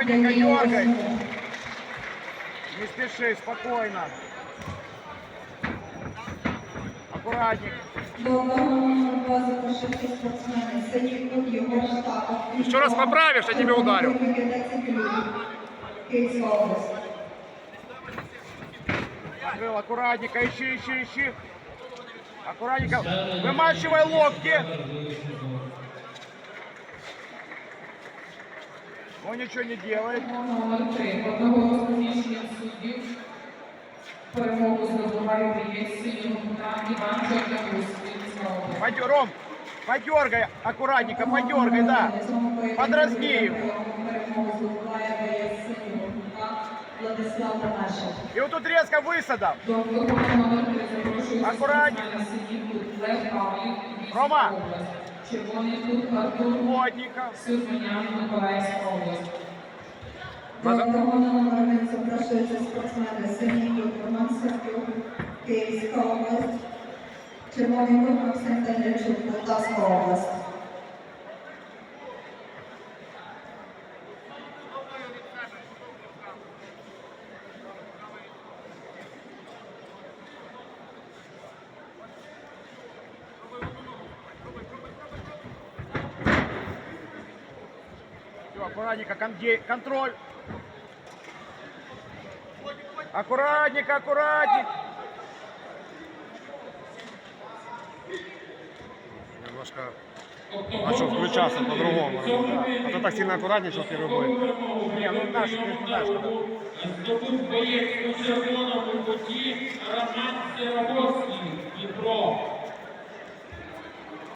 Спокойненько дергай. Не спеши, спокойно. Аккуратненько. Еще раз поправишь, я тебе ударю. Открыл, аккуратненько, ищи, ищи, ищи. Аккуратненько. Вымачивай локти. Он ничего не делает. Номер 3. Одноголосно рішенням суддів перемогу здобуває боєць синього кута Іван Чорнобус. Подер- Ром, подергай, аккуратненько, подергай, да. Подразни его. Перемогу здобуває боєць синього кута Владислав Танашев. И вот тут резко высадом. До виконання номер 3 запрошую Акуратненько. спортсмена синій кут Лев Павлік, Львівська Рома. область. Червоний кут Артур Плотненько. Сурманян, Миколаївська область. До вагонового номер запрошуються спортсмени. Синій кут Роман Сердюк. Київська область. Червоний кут Максим Тельничук. Полтавська область. Все, аккуратненько, конде- контроль. Аккуратненько, аккуратненько. Немножко начал включаться по-другому. А то так сильно аккуратнее, первый бой. Не, ну наш, ты же знаешь, когда. Здобув боєць у червоному куті Роман Сирогоцький, Дніпро.